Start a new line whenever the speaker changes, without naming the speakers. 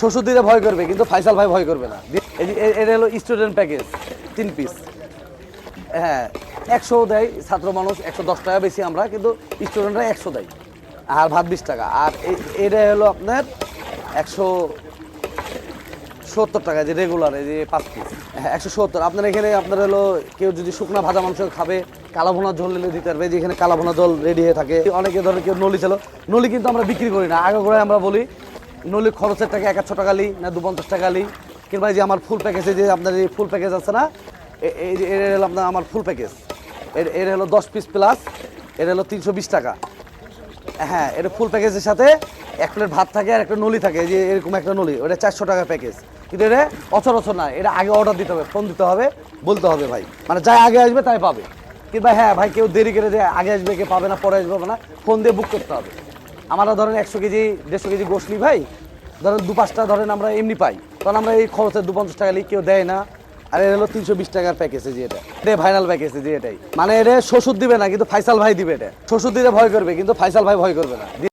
শ্বশুর দিলে ভয় করবে, কিন্তু ফাইসাল ভাই ভয় করবে না। এটা হলো স্টুডেন্ট প্যাকেজ তিন পিস হ্যাঁ একশো দেয় ছাত্র মানুষ, একশো দশ টাকা বেশি আমরা, কিন্তু স্টুডেন্টরা একশো দেয়। আর ভাত বিশ টাকা। আর এটা হলো আপনার একশো সত্তর টাকা, যে রেগুলার এই যে পাঁচ পিস হ্যাঁ একশো সত্তর। আপনার এখানে আপনার হলো কেউ যদি শুকনা ভাজা মাংস খাবে, কালা ভুনা ঝোল নিলে দিতে পারবে। যেখানে কালা ভুনা ঝোল রেডি হয়ে থাকে, অনেকে ধরেন কেউ নলি ছিল নলি কিন্তু আমরা বিক্রি করি না। আগে করে আমরা বলি নলি খরচের টাকা একশো টাকা লি, না দু পঞ্চাশ টাকা লি। কিংবা যে আমার ফুল প্যাকেজে যে আপনার এই ফুল প্যাকেজ আছে না এর হলো আপনার আমার ফুল প্যাকেজ এর এর হলো দশ পিস প্লাস এর হলো তিনশো বিশ টাকা। হ্যাঁ এটা ফুল প্যাকেজের সাথে এক প্লেট ভাত থাকে আর একটা নলি থাকে যে এরকম একটা নলি, ওটা চারশো টাকা প্যাকেজ কিন্তু এটা অচরচর না, এটা আগে অর্ডার দিতে হবে ফোন দিতে হবে, বলতে হবে ভাই। মানে যাই আগে আসবে তাই পাবে। কিংবা হ্যাঁ ভাই, কেউ দেরি করে যে আগে আসবে কে পাবে না, পরে আসবে না ফোন দিয়ে বুক করতে হবে। আমরা ধরেন একশো কেজি, দেড়শো কেজি গোশ নিই ভাই, ধরেন দু পাঁচটা ধরেন আমরা এমনি পাই। তখন আমরা এই খরচের দু পঞ্চাশ টাকা কেউ দেয় না। আর এটা হলো তিনশো বিশ টাকার প্যাকেজ যে এটা। এটা ফাইনাল প্যাকেজ যে এটাই। মানে এটা শ্বশুর দিবে না, কিন্তু ফাইসাল ভাই দিবে এটা। শ্বশুর দিলে ভয় করবে, কিন্তু ফাইসাল ভাই ভয় করবে না।